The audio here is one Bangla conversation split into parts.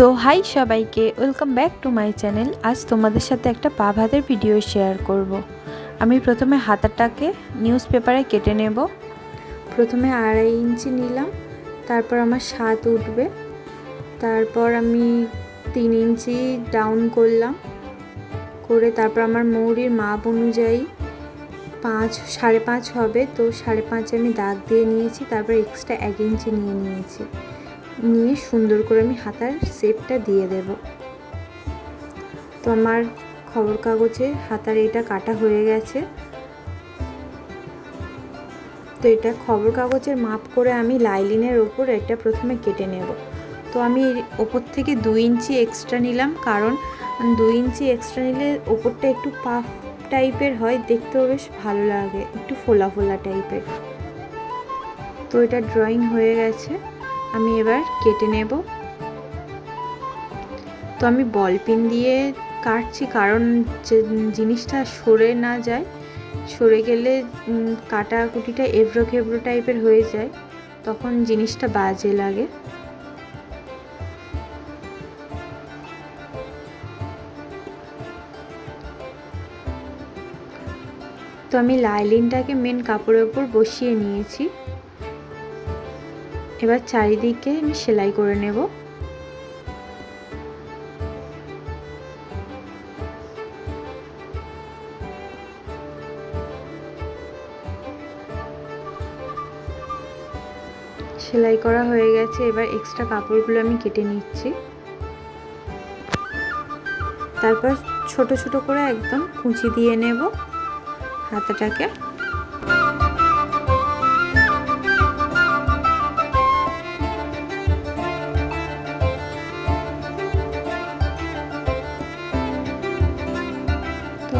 তো হাই সবাইকে, welcome back to my channel. আজ তোমাদের সাথে একটা পা ভাতের ভিডিও শেয়ার করব। আমি প্রথমে হাতাটাকে নিউজ পেপারে কেটে নেব। প্রথমে আড়াই ইঞ্চি নিলাম, তারপর আমার স্বাদ উঠবে। তারপর আমি তিন ইঞ্চি ডাউন করলাম। করে তারপর আমার মৌরির মাপ অনুযায়ী পাঁচ, সাড়ে পাঁচ হবে। তো সাড়ে পাঁচ আমি দাগ দিয়ে নিয়েছি, তারপর এক্সট্রা এক ইঞ্চি নিয়ে নিয়েছি। নিয়ে সুন্দর করে আমি হাতার শেপটা দিয়ে দেব। তো আমার খবর কাগজে হাতার এটা কাটা হয়ে গেছে। তো এটা খবর কাগজের মাপ করে আমি লাইলিনের ওপর এটা প্রথমে কেটে নেব। তো আমি ওপর থেকে দু ইঞ্চি এক্সট্রা নিলাম, কারণ দু ইঞ্চি এক্সট্রা নিলে ওপরটা একটু পাফ টাইপের হয়, দেখতেও বেশ ভালো লাগে, একটু ফোলা ফোলা টাইপের তো এটা ড্রয়িং হয়ে গেছে। আমি এবার কেটে নেব। তো আমি বল পিন দিয়ে কাটছি, কারণ যে জিনিসটা সরে না যায়, সরে গেলে কাটাকুটিটা এবড়ো খেবড়ো টাইপের হয়ে যায়, তখন জিনিসটা বাজে লাগে। তো আমি লাইলিনটাকে মেন কাপড়ের ওপর বসিয়ে নিয়েছি। এবার চারিদিকে আমি সেলাই করে নেব। সেলাই করা হয়ে গেছে, এবার এক্সট্রা কাপড়গুলো আমি কেটে নিচ্ছি। তারপর ছোট ছোট করে একদম কুচি দিয়ে নেব হাতাটাকে।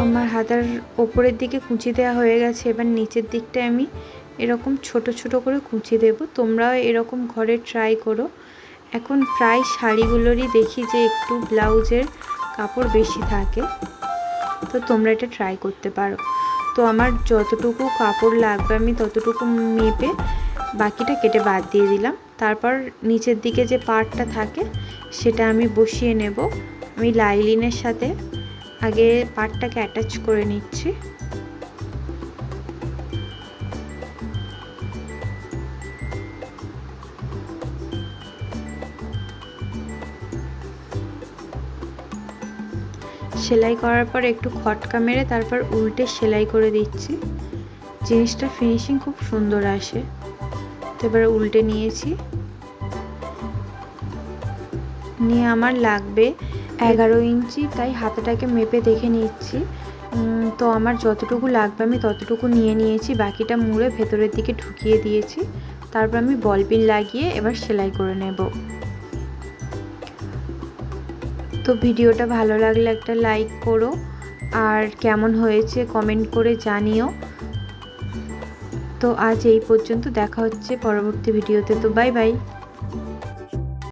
আমার হাতার ওপরের দিকে কুচি দেওয়া হয়ে গেছে। এবার নিচের দিকটায় আমি এরকম ছোট ছোট করে কুচি দেব। তোমরাও এরকম ঘরে ট্রাই করো। এখন প্রায় শাড়িগুলোরই দেখি যে একটু ব্লাউজের কাপড় বেশি থাকে। তো তোমরা এটা ট্রাই করতে পারো। তো আমার যতটুকু কাপড় লাগবে আমি ততটুকু মেপে বাকিটা কেটে বাদ দিয়ে দিলাম। তারপর নিচের দিকে যে পার্টটা থাকে, সেটা আমি বসিয়ে নেব। আমি লাইলিনের সাথে আগে পার্টটাকে অ্যাটাচ করে নিচ্ছি। সেলাই করার পর একটু খটকা মেরে তারপর উল্টে সেলাই করে দিচ্ছি। জিনিসটা ফিনিশিং খুব সুন্দর আসে। তো এবারে উল্টে নিয়েছি। নিয়ে আমার লাগবে এগারো ইঞ্চি, তাই হাতাটাকে মেপে দেখে নিচ্ছি। তো আমার যতটুকু লাগবে আমি ততটুকু নিয়ে নিয়েছি, বাকিটা মুড়ে ভেতরের দিকে ঢুকিয়ে দিয়েছি। তারপর আমি বলপিন লাগিয়ে এবার সেলাই করে নেব। তো ভিডিওটা ভালো লাগলে একটা লাইক করো, আর কেমন হয়েছে কমেন্ট করে জানিও। তো আজ এই পর্যন্ত দেখা হচ্ছে পরবর্তী ভিডিওতে। তো বাই বাই।